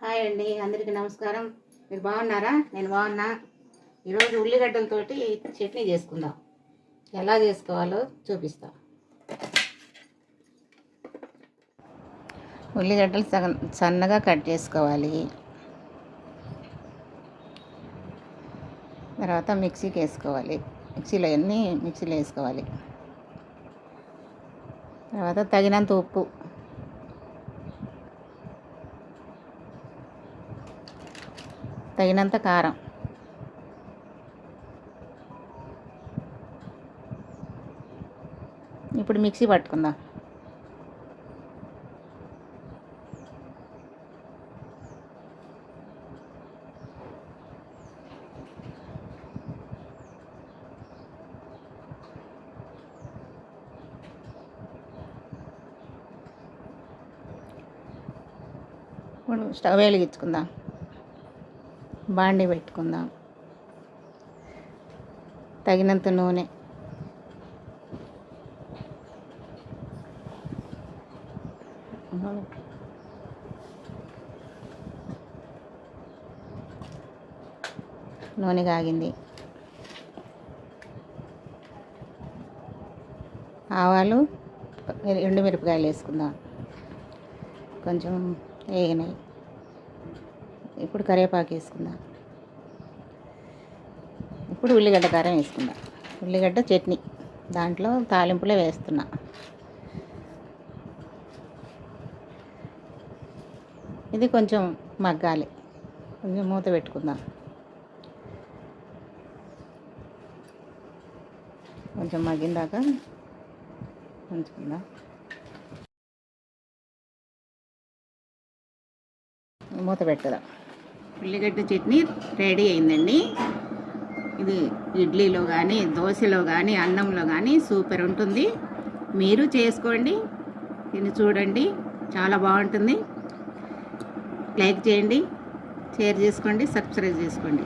Hi అండి అందరికీ నమస్కారం. మీరు బాగున్నారా? నేను బాగున్నా. ఈరోజు ఉల్లిగడ్డలతోటి చట్నీ చేసుకుందాం. ఎలా చేసుకోవాలో చూపిస్తా. ఉల్లిగడ్డలు సన్నగా కట్ చేసుకోవాలి. తర్వాత మిక్సీకి వేసుకోవాలి. మిక్సీలో అన్నీ మిక్సీలో వేసుకోవాలి? తర్వాత తగినంత ఉప్పు. తగినంత కారం. ఇప్పుడు మిక్సీ పట్టుకుందాం. ఇప్పుడు స్టవ్ వెలిగించుకుందాం. బాండి పెట్టుకుందాం. తగినంత నూనె. నూనె కాగింది. ఆవాలు ఎండు మిరపకాయలు వేసుకుందాం. కొంచెం వేగినాయి. ఇప్పుడు కరివేపాకు వేసుకుందాం. ఇప్పుడు ఉల్లిగడ్డ కారం వేసుకుందాం. ఉల్లిగడ్డ చట్నీ. దాంట్లో తాలింపులో వేస్తున్నా. ఇది కొంచెం మగ్గాలి. కొంచెం మూత పెట్టుకుందాం. కొంచెం మగ్గిందాక ఉంచుకుందాం. మూత పెట్టుదాం. ఉల్లిగడ్డ చట్నీ రెడీ అయిందండి. ఇది ఇడ్లీలో కానీ దోశలో కానీ అన్నంలో కానీ సూపర్ ఉంటుంది. మీరు చేసుకోండి. దీన్ని చూడండి. చాలా బాగుంటుంది. లైక్ చేయండి. షేర్ చేసుకోండి. సబ్స్క్రైబ్ చేసుకోండి.